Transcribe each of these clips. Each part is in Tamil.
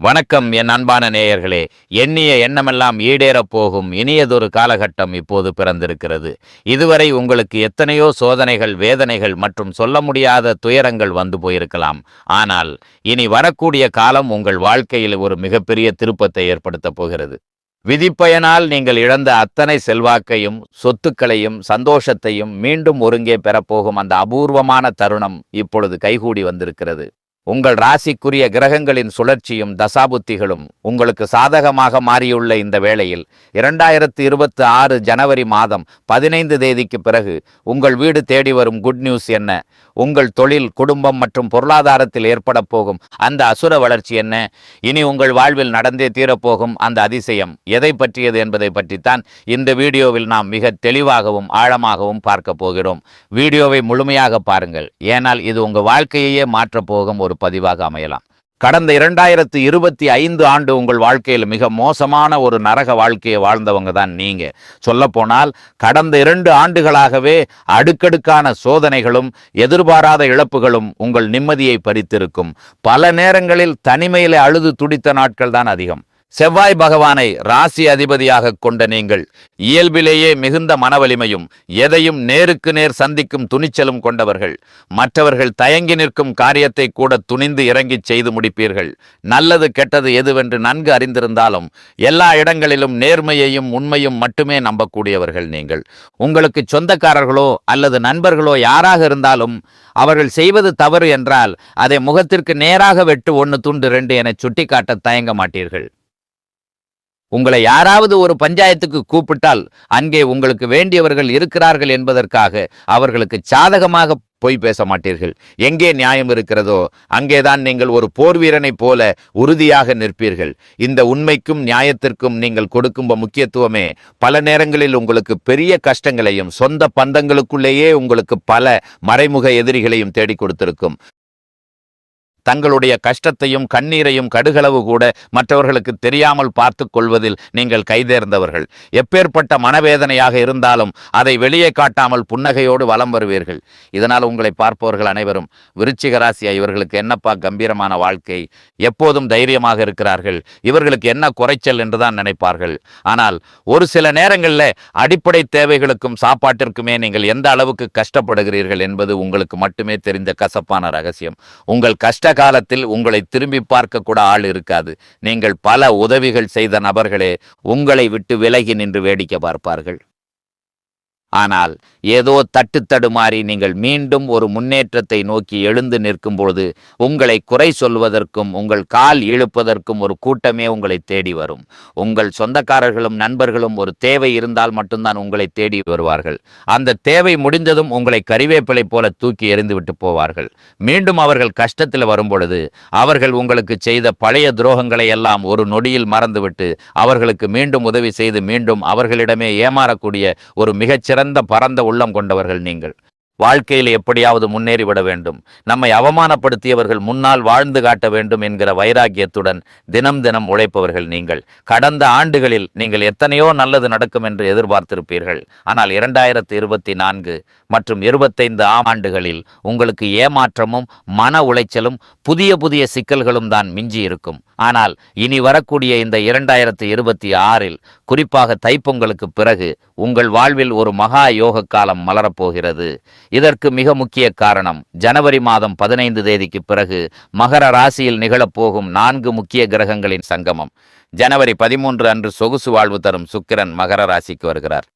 வணக்கம் என் அன்பான நேயர்களே. எண்ணிய எண்ணமெல்லாம் ஈடேறப் போகும் இனியதொரு காலகட்டம் இப்போது பிறந்திருக்கிறது. இதுவரை உங்களுக்கு எத்தனையோ சோதனைகள் வேதனைகள் மற்றும் சொல்ல முடியாத துயரங்கள் வந்து போயிருக்கலாம். ஆனால் இனி வரக்கூடிய காலம் உங்கள் வாழ்க்கையில் ஒரு மிகப்பெரிய திருப்பத்தை ஏற்படுத்தப் போகிறது. விதிப்பயனால் நீங்கள் இழந்த அத்தனை செல்வாக்கையும் சொத்துக்களையும் சந்தோஷத்தையும் மீண்டும் ஒருங்கே பெறப்போகும் அந்த அபூர்வமான தருணம் இப்பொழுது கைகூடி வந்திருக்கிறது. உங்கள் ராசிக்குரிய கிரகங்களின் சுழற்சியும் தசாபுத்திகளும் உங்களுக்கு சாதகமாக மாறியுள்ள இந்த வேளையில் இரண்டாயிரத்து இருபத்தி ஆறு ஜனவரி மாதம் பதினைந்து தேதிக்கு பிறகு உங்கள் வீடு தேடி வரும் குட் நியூஸ் என்ன? உங்கள் தொழில் குடும்பம் மற்றும் பொருளாதாரத்தில் ஏற்பட போகும். அந்த அசுர வளர்ச்சி என்ன? இனி உங்கள் வாழ்வில் நடந்தே தீரப்போகும் அந்த அதிசயம். எதை பற்றியது என்பதை பற்றித்தான் இந்த வீடியோவில் நாம் மிக தெளிவாகவும் ஆழமாகவும் பார்க்க போகிறோம். வீடியோவை முழுமையாக பாருங்கள். ஏனால் இது உங்கள் வாழ்க்கையையே மாற்றப் போகும் ஒரு பதிவாக அமையலாம். கடந்த இரண்டாயிரத்தி இருபத்தி ஐந்து ஆண்டு உங்கள் வாழ்க்கையில் மிக மோசமான ஒரு நரக வாழ்க்கையை வாழ்ந்தவங்க தான் நீங்க. சொல்லப்போனால் கடந்த இரண்டு ஆண்டுகளாகவே அடுக்கடுக்கான சோதனைகளும் எதிர்பாராத இழப்புகளும் உங்கள் நிம்மதியை பறித்திருக்கும். பல நேரங்களில் தனிமையிலே அழுது துடித்த நாட்கள் தான் அதிகம். செவ்வாய் பகவானை ராசி அதிபதியாக கொண்ட நீங்கள் இயல்பிலேயே மிகுந்த மனவலிமையும் எதையும் நேருக்கு நேர் சந்திக்கும் துணிச்சலும் கொண்டவர்கள். மற்றவர்கள் தயங்கி நிற்கும் காரியத்தை கூட துணிந்து இறங்கிச் செய்து முடிப்பீர்கள். நல்லது கெட்டது எதுவென்று நன்கு அறிந்திருந்தாலும் எல்லா இடங்களிலும் நேர்மையையும் உண்மையும் மட்டுமே நம்பக்கூடியவர்கள் நீங்கள். உங்களுக்கு சொந்தக்காரர்களோ அல்லது நண்பர்களோ யாராக இருந்தாலும் அவர்கள் செய்வது தவறு என்றால் அதை முகத்திற்கு நேராக வெட்டு ஒன்று துண்டு ரெண்டு என சுட்டிக்காட்ட தயங்க மாட்டீர்கள். உங்களை யாராவது ஒரு பஞ்சாயத்துக்கு கூப்பிட்டால் அங்கே உங்களுக்கு வேண்டியவர்கள் இருக்கிறார்கள் என்பதற்காக அவர்களுக்கு சாதகமாக பொய் பேச மாட்டீர்கள். எங்கே நியாயம் இருக்கிறதோ அங்கேதான் நீங்கள் ஒரு போர் வீரனைப் போல உறுதியாக நிற்பீர்கள். இந்த உண்மைக்கும் நியாயத்திற்கும் நீங்கள் கொடுக்கும் முக்கியத்துவமே பல நேரங்களில் உங்களுக்கு பெரிய கஷ்டங்களையும் சொந்த பந்தங்களுக்குள்ளேயே உங்களுக்கு பல மறைமுக எதிரிகளையும் தேடி கொடுத்திருக்கும். தங்களுடைய கஷ்டத்தையும் கண்ணீரையும் கடுகளவு கூட மற்றவர்களுக்கு தெரியாமல் பார்த்து கொள்வதில் நீங்கள் கைதேர்ந்தவர்கள். எப்பேற்பட்ட மனவேதனையாக இருந்தாலும் அதை வெளியே காட்டாமல் புன்னகையோடு வலம் வருவீர்கள். இதனால் உங்களை பார்ப்பவர்கள் அனைவரும் விருச்சிக ராசியா இவர்களுக்கு என்னப்பா கம்பீரமான வாழ்க்கை? எப்போதும் தைரியமாக இருக்கிறார்கள். இவர்களுக்கு என்ன குறைச்சல் என்றுதான் நினைப்பார்கள். ஆனால் ஒரு சில நேரங்களில் அடிப்படை தேவைகளுக்கும் சாப்பாட்டிற்குமே நீங்கள் எந்த அளவுக்கு கஷ்டப்படுகிறீர்கள் என்பது உங்களுக்கு மட்டுமே தெரிந்த கசப்பான ரகசியம். உங்கள் கஷ்ட காலத்தில் உங்களை திரும்பி பார்க்க கூட ஆள் இருக்காது. நீங்கள் பல உதவிகள் செய்த நபர்களே உங்களை விட்டு விலகி நின்று வேடிக்கை பார்ப்பார்கள். ஆனால் ஏதோ தட்டு தடுமாறி நீங்கள் மீண்டும் ஒரு முன்னேற்றத்தை நோக்கி எழுந்து நிற்கும்போது உங்களை குறை சொல்வதற்கும் உங்கள் கால் இழுப்பதற்கும் ஒரு கூட்டமே உங்களை தேடி வரும். உங்கள் சொந்தக்காரர்களும் நண்பர்களும் ஒரு தேவை இருந்தால் மட்டும்தான் உங்களை தேடி வருவார்கள். அந்த தேவை முடிந்ததும் உங்களை கறிவேப்பிலை போல தூக்கி எறிந்துவிட்டு போவார்கள். மீண்டும் அவர்கள் கஷ்டத்தில் வரும்பொழுது அவர்கள் உங்களுக்கு செய்த பழைய துரோகங்களை எல்லாம் ஒரு நொடியில் மறந்துவிட்டு அவர்களுக்கு மீண்டும் உதவி செய்து மீண்டும் அவர்களிடமே ஏமாறக்கூடிய ஒரு மிகச்சிறந்த பரந்த உள்ளம் கொண்டவர்கள் நீங்கள். வாழ்க்கையில் எப்படியாவது முன்னேறிவிட வேண்டும். நம்மை அவமானப்படுத்தியவர்கள் முன்னால் வாழ்ந்து காட்ட வேண்டும் என்கிற வைராக்கியத்துடன் தினம் தினம் உழைப்பவர்கள் நீங்கள். கடந்த ஆண்டுகளில் நீங்கள் எத்தனையோ நல்லது நடக்கும் என்று எதிர்பார்த்திருப்பீர்கள். ஆனால் இரண்டாயிரத்து இருபத்தி நான்கு மற்றும் இருபத்தைந்து ஆம் ஆண்டுகளில் உங்களுக்கு ஏமாற்றமும் மன உளைச்சலும் புதிய புதிய சிக்கல்களும் தான் மிஞ்சி இருக்கும் ஆனால் இனி வரக்கூடிய இந்த இரண்டாயிரத்து இருபத்தி ஆறில் குறிப்பாக தைப்பொங்கலுக்கு பிறகு உங்கள் வாழ்வில் ஒரு மகா யோக காலம் மலரப்போகிறது. இதற்கு மிக முக்கிய காரணம் ஜனவரி மாதம் பதினைந்து தேதிக்கு பிறகு மகர ராசியில் நிகழப்போகும் நான்கு முக்கிய கிரகங்களின் சங்கமம். ஜனவரி பதிமூன்று அன்று சொகுசு வாழ்வு தரும் சுக்கிரன் மகர ராசிக்கு வருகிறார்.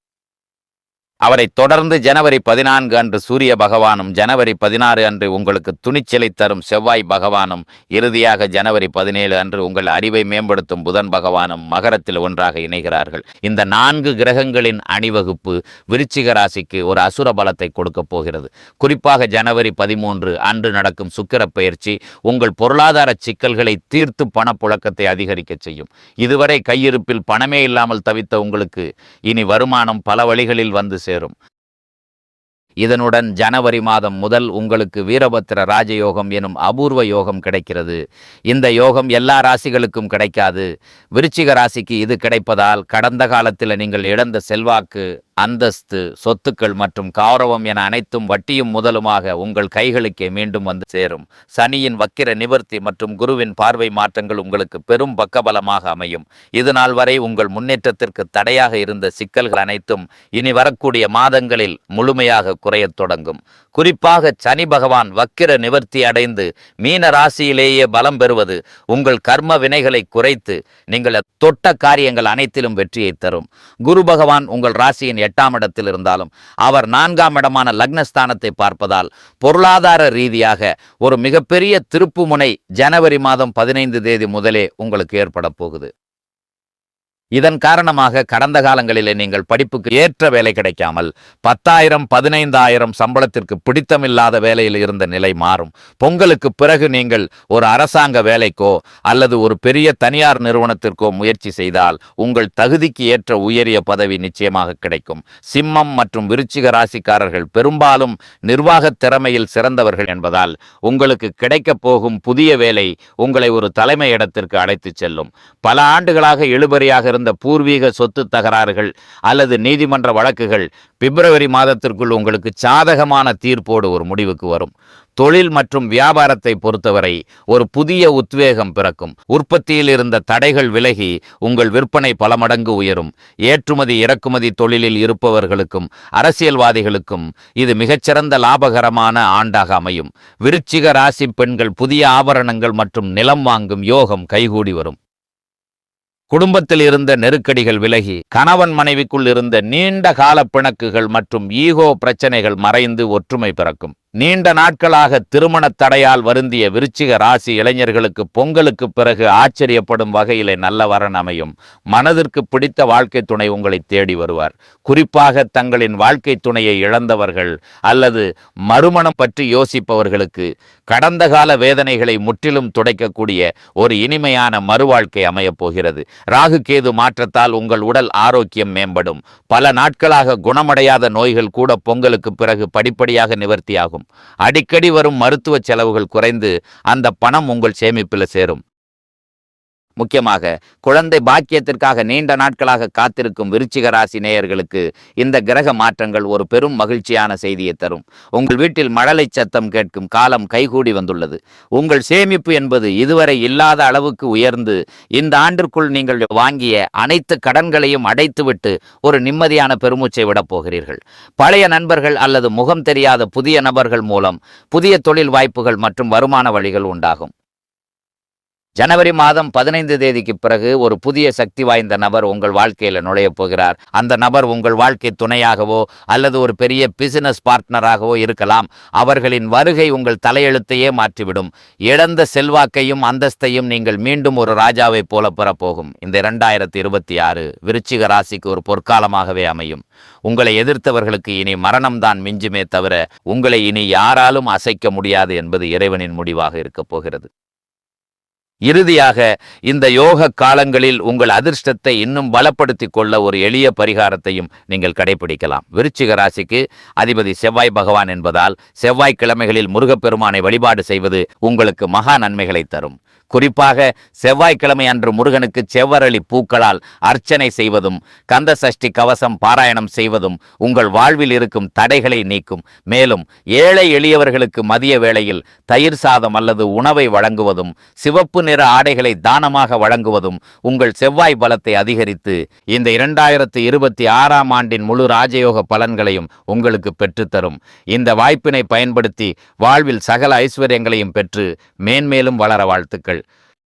அவரை தொடர்ந்து ஜனவரி பதினான்கு அன்று சூரிய பகவானும் ஜனவரி பதினாறு அன்று உங்களுக்கு துணிச்சலை தரும் செவ்வாய் பகவானும் இறுதியாக ஜனவரி பதினேழு அன்று உங்கள் அறிவை மேம்படுத்தும் புதன் பகவானும் மகரத்தில் ஒன்றாக இணைகிறார்கள். இந்த நான்கு கிரகங்களின் அணிவகுப்பு விருச்சிக ராசிக்கு ஒரு அசுர பலத்தை கொடுக்கப் போகிறது. குறிப்பாக ஜனவரி பதிமூன்று அன்று நடக்கும் சுக்கிர பயிற்சி உங்கள் பொருளாதார சிக்கல்களை தீர்த்து பணப்புழக்கத்தை அதிகரிக்க செய்யும். இதுவரை கையிருப்பில் பணமே இல்லாமல் தவித்த உங்களுக்கு இனி வருமானம் பல வழிகளில் வந்து சேரும். இதனுடன் ஜனவரி மாதம் முதல் உங்களுக்கு வீரபத்திர ராஜயோகம் எனும் அபூர்வ யோகம் கிடைக்கிறது. இந்த யோகம் எல்லா ராசிகளுக்கும் கிடைக்காது. விருச்சிக ராசிக்கு இது கிடைப்பதால் கடந்த காலத்தில் நீங்கள் இழந்த செல்வாக்கு அந்தஸ்து சொத்துக்கள் மற்றும் கௌரவம் என அனைத்தும் வட்டியும் முதலுமாக உங்கள் கைகளுக்கே மீண்டும் வந்து சேரும். சனியின் வக்கிர நிவர்த்தி மற்றும் குருவின் பார்வை மாற்றங்கள் உங்களுக்கு பெரும் பக்கபலமாக அமையும். இது நாள் வரை உங்கள் முன்னேற்றத்திற்கு தடையாக இருந்த சிக்கல்கள் அனைத்தும் இனி வரக்கூடிய மாதங்களில் முழுமையாக குறையத் தொடங்கும். குறிப்பாக சனி பகவான் வக்கிர நிவர்த்தி அடைந்து மீன ராசியிலேயே பலம் பெறுவது உங்கள் கர்ம வினைகளை குறைத்து நீங்கள் தொட்ட காரியங்கள் அனைத்திலும் வெற்றியை தரும். குரு பகவான் உங்கள் ராசியின் எட்டாம் இடத்தில் இருந்தாலும் அவர் நான்காம் இடமான லக்னஸ்தானத்தை பார்ப்பதால் பொருளாதார ரீதியாக ஒரு மிகப்பெரிய திருப்புமுனை ஜனவரி மாதம் பதினைந்து தேதி முதலே உங்களுக்கு ஏற்பட போகுது. இதன் காரணமாக கடந்த காலங்களிலே நீங்கள் படிப்புக்கு ஏற்ற வேலை கிடைக்காமல் பத்தாயிரம் பதினைந்தாயிரம் சம்பளத்திற்கு பிடித்தமில்லாத வேலையில் இருந்த நிலை மாறும். பொங்கலுக்கு பிறகு நீங்கள் ஒரு அரசாங்க வேலைக்கோ அல்லது ஒரு பெரிய தனியார் நிறுவனத்திற்கோ முயற்சி செய்தால் உங்கள் தகுதிக்கு ஏற்ற உயரிய பதவி நிச்சயமாக கிடைக்கும். சிம்மம் மற்றும் விருச்சிக ராசிக்காரர்கள் பெரும்பாலும் நிர்வாக திறமையில் சிறந்தவர்கள் என்பதால் உங்களுக்கு கிடைக்கப் போகும் புதிய வேலை உங்களை ஒரு தலைமை இடத்திற்கு அழைத்துச் செல்லும். பல ஆண்டுகளாக இழுபறியாக இருந்த பூர்வீக சொத்து தகராறுகள் அல்லது நீதிமன்ற வழக்குகள் பிப்ரவரி மாதத்திற்குள் உங்களுக்கு சாதகமான தீர்ப்போடு ஒரு முடிவுக்கு வரும். தொழில் மற்றும் வியாபாரத்தை பொறுத்தவரை ஒரு புதிய உத்வேகம் பிறக்கும். உற்பத்தியில் இருந்த தடைகள் விலகி உங்கள் விற்பனை பல மடங்கு உயரும். ஏற்றுமதி இறக்குமதி தொழிலில் இருப்பவர்களுக்கும் அரசியல்வாதிகளுக்கும் இது மிகச்சிறந்த லாபகரமான ஆண்டாக அமையும். விருச்சிக ராசி பெண்கள் புதிய ஆபரணங்கள் மற்றும் நிலம் வாங்கும் யோகம் கைகூடி வரும். குடும்பத்தில் இருந்த நெருக்கடிகள் விலகி கணவன் மனைவிக்குள் இருந்த நீண்ட கால பிணக்குகள் மற்றும் ஈகோ பிரச்சனைகள் மறைந்து ஒற்றுமை பிறக்கும். நீண்ட நாட்களாக திருமண தடையால் வருந்திய விருச்சிக ராசி இளைஞர்களுக்கு பொங்கலுக்கு பிறகு ஆச்சரியப்படும் வகையிலே நல்ல வரன் அமையும். மனதிற்கு பிடித்த வாழ்க்கை துணை உங்களை தேடி வருவார். குறிப்பாக தங்களின் வாழ்க்கை துணையை இழந்தவர்கள் அல்லது மறுமணம் பற்றி யோசிப்பவர்களுக்கு கடந்த கால வேதனைகளை முற்றிலும் துடைக்கக்கூடிய ஒரு இனிமையான மறுவாழ்க்கை அமையப் போகிறது. ராகு கேது மாற்றத்தால் உங்கள் உடல் ஆரோக்கியம் மேம்படும். பல நாட்களாக குணமடையாத நோய்கள் கூட பொங்கலுக்கு பிறகு படிப்படியாக நிவர்த்தியாகும். அடிக்கடி வரும் மருத்துவ செலவுகள் குறைந்து அந்த பணம் உங்கள் சேமிப்பில் சேரும். முக்கியமாக குழந்தை பாக்கியத்திற்காக நீண்ட நாட்களாக காத்திருக்கும் விருச்சிக ராசி நேயர்களுக்கு இந்த கிரக மாற்றங்கள் ஒரு பெரும் மகிழ்ச்சியான செய்தியை தரும். உங்கள் வீட்டில் மழலை சத்தம் கேட்கும் காலம் கைகூடி வந்துள்ளது. உங்கள் சேமிப்பு என்பது இதுவரை இல்லாத அளவுக்கு உயர்ந்து இந்த ஆண்டிற்குள் நீங்கள் வாங்கிய அனைத்து கடன்களையும் அடைத்துவிட்டு ஒரு நிம்மதியான பெருமூச்சை விடப் போகிறீர்கள். பழைய நண்பர்கள் அல்லது முகம் தெரியாத புதிய நபர்கள் மூலம் புதிய தொழில் வாய்ப்புகள் மற்றும் வருமான வழிகள் உண்டாகும். ஜனவரி மாதம் பதினைந்து தேதிக்கு பிறகு ஒரு புதிய சக்தி வாய்ந்த நபர் உங்கள் வாழ்க்கையில் நுழையப் போகிறார். அந்த நபர் உங்கள் வாழ்க்கை துணையாகவோ அல்லது ஒரு பெரிய பிசினஸ் பார்ட்னராகவோ இருக்கலாம். அவர்களின் வருகை உங்கள் தலையெழுத்தையே மாற்றிவிடும். இழந்த செல்வாக்கையும் அந்தஸ்தையும் நீங்கள் மீண்டும் ஒரு ராஜாவைப் போல பெறப்போகும். இந்த இரண்டாயிரத்தி இருபத்தி ஆறு விருச்சிக ராசிக்கு ஒரு பொற்காலமாகவே அமையும். உங்களை எதிர்த்தவர்களுக்கு இனி மரணம்தான் மிஞ்சுமே தவிர உங்களை இனி யாராலும் அசைக்க முடியாது என்பது இறைவனின் முடிவாக இருக்கப் போகிறது. இறுதியாக இந்த யோக காலங்களில் உங்கள் அதிர்ஷ்டத்தை இன்னும் பலப்படுத்தி கொள்ள ஒரு எளிய பரிகாரத்தையும் நீங்கள் கடைபிடிக்கலாம். விருச்சிக ராசிக்கு அதிபதி செவ்வாய் பகவான் என்பதால் செவ்வாய்க்கிழமைகளில் முருகப்பெருமானை வழிபாடு செய்வது உங்களுக்கு மகா நன்மைகளை தரும். குறிப்பாக செவ்வாய்க்கிழமை அன்று முருகனுக்கு செவ்வரளி பூக்களால் அர்ச்சனை செய்வதும் கந்த சஷ்டி கவசம் பாராயணம் செய்வதும் உங்கள் வாழ்வில் இருக்கும் தடைகளை நீக்கும். மேலும் ஏழை எளியவர்களுக்கு மதிய வேளையில் தயிர் சாதம் அல்லது உணவை வழங்குவதும் சிவப்பு நிற ஆடைகளை தானமாக வழங்குவதும் உங்கள் செவ்வாய் பலத்தை அதிகரித்து இந்த இரண்டாயிரத்து இருபத்தி ஆறாம் ஆண்டின் முழு ராஜயோக பலன்களையும் உங்களுக்கு பெற்றுத்தரும். இந்த வாய்ப்பினை பயன்படுத்தி வாழ்வில் சகல ஐஸ்வர்யங்களையும் பெற்று மேன்மேலும் வளர வாழ்த்துக்கள்.